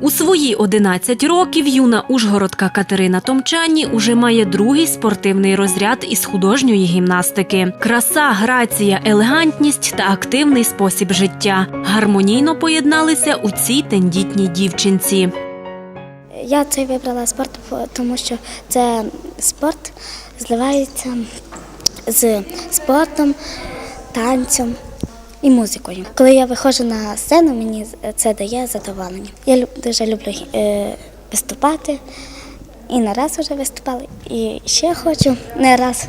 У свої 11 років юна ужгородка Катерина Томчані уже має другий спортивний розряд із художньої гімнастики. Краса, грація, елегантність та активний спосіб життя гармонійно поєдналися у цій тендітній дівчинці. Я цей вибрала спорт, тому що це спорт зливається з спортом, танцем і музикою. Коли я виходжу на сцену, мені це дає задоволення. Я дуже люблю е, виступати. І не раз вже виступала, і ще хочу не раз.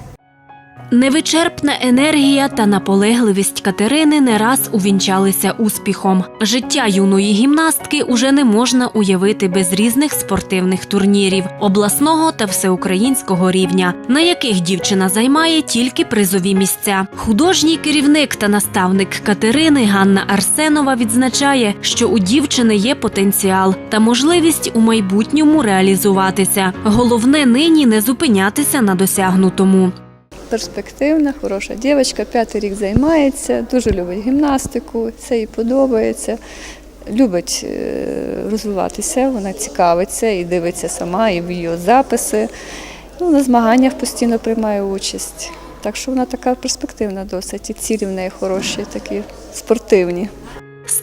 Невичерпна енергія та наполегливість Катерини не раз увінчалися успіхом. Життя юної гімнастки уже не можна уявити без різних спортивних турнірів обласного та всеукраїнського рівня, на яких дівчина займає тільки призові місця. Художній керівник та наставник Катерини Ганна Арсенова відзначає, що у дівчини є потенціал та можливість у майбутньому реалізуватися. Головне нині не зупинятися на досягнутому. Перспективна, хороша дівчинка, п'ятий рік займається, дуже любить гімнастику, це їй подобається. Любить е, розвиватися, вона цікавиться і дивиться сама, і відеозаписи. Ну, на змаганнях постійно приймає участь. Так що вона така перспективна досить, і цілі в неї хороші, такі спортивні.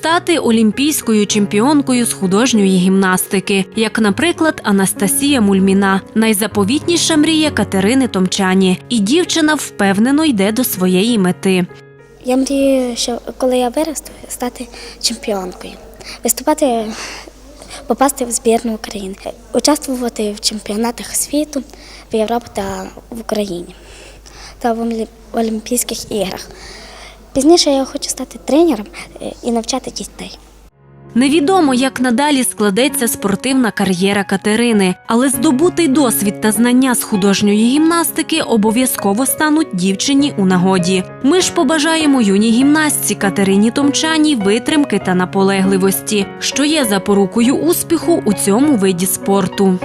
Стати олімпійською чемпіонкою з художньої гімнастики, як, наприклад, Анастасія Мульміна, найзаповітніша мрія Катерини Томчані, і дівчина впевнено йде до своєї мети. Я мрію, що коли я виросту, стати чемпіонкою, виступати, попасти в збірну України, участвувати в чемпіонатах світу в Європі та в Україні. Та в Олімпійських іграх. Пізніше я хочу стати тренером е, і навчати дітей. Невідомо, як надалі складеться спортивна кар'єра Катерини, але здобутий досвід та знання з художньої гімнастики обов'язково стануть дівчині у нагоді. Ми ж побажаємо юній гімнастці Катерині Томчані витримки та наполегливості, що є запорукою успіху у цьому виді спорту.